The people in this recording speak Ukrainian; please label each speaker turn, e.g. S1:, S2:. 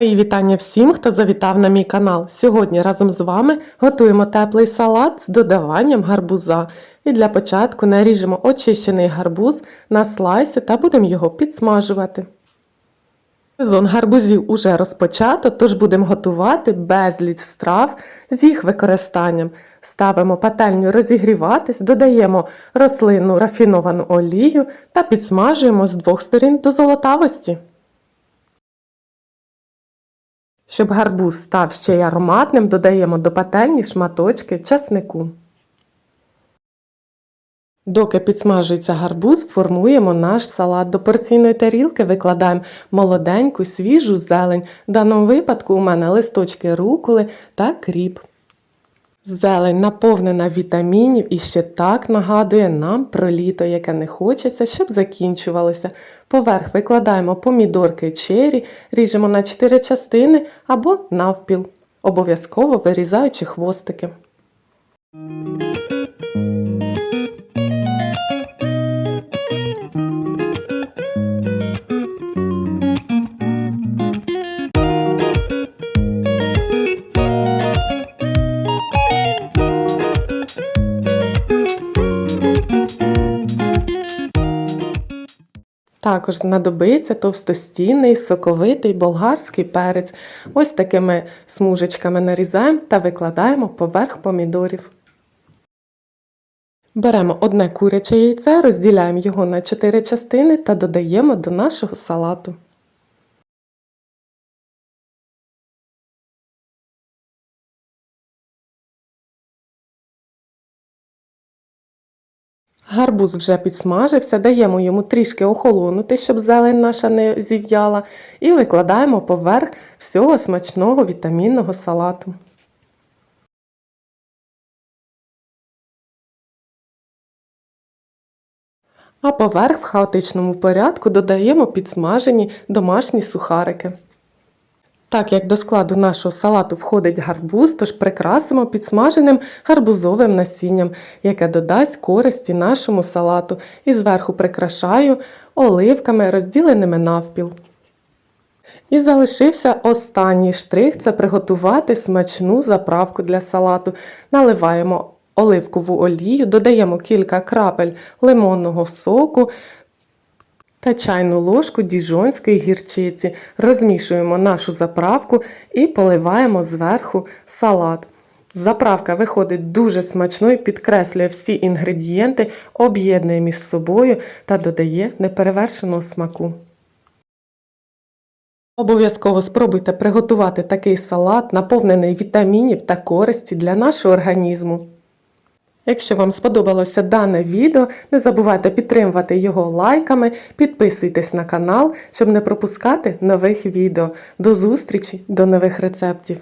S1: Мої вітання всім, хто завітав на мій канал. Сьогодні разом з вами готуємо теплий салат з додаванням гарбуза. І для початку наріжемо очищений гарбуз на слайси та будемо його підсмажувати. Сезон гарбузів уже розпочато, тож будемо готувати безліч страв з їх використанням. Ставимо пательню розігріватись, додаємо рослинну рафіновану олію та підсмажуємо з двох сторін до золотавості. Щоб гарбуз став ще й ароматним, додаємо до пательні шматочки часнику. Доки підсмажується гарбуз, формуємо наш салат. До порційної тарілки викладаємо молоденьку, свіжу зелень. В даному випадку у мене листочки руколи та кріп. Зелень наповнена вітамінів і ще так нагадує нам про літо, яке не хочеться, щоб закінчувалося. Поверх викладаємо помідорки чері, ріжемо на 4 частини або навпіл, обов'язково вирізаючи хвостики. Також знадобиться товстостінний, соковитий болгарський перець. Ось такими смужечками нарізаємо та викладаємо поверх помідорів. Беремо одне куряче яйце, розділяємо його на 4 частини та додаємо до нашого салату. Гарбуз вже підсмажився, даємо йому трішки охолонути, щоб зелень наша не зів'яла, і викладаємо поверх всього смачного вітамінного салату. А поверх в хаотичному порядку додаємо підсмажені домашні сухарики. Так як до складу нашого салату входить гарбуз, тож прикрасимо підсмаженим гарбузовим насінням, яке додасть користі нашому салату, і зверху прикрашаю оливками, розділеними навпіл. І залишився останній штрих це приготувати смачну заправку для салату. Наливаємо оливкову олію, додаємо кілька крапель лимонного соку та чайну ложку діжонської гірчиці. Розмішуємо нашу заправку і поливаємо зверху салат. Заправка виходить дуже смачною, підкреслює всі інгредієнти, об'єднує між собою та додає неперевершеного смаку. Обов'язково спробуйте приготувати такий салат, наповнений вітамінів та користі для нашого організму. Якщо вам сподобалося дане відео, не забувайте підтримувати його лайками, підписуйтесь на канал, щоб не пропускати нових відео. До зустрічі, до нових рецептів!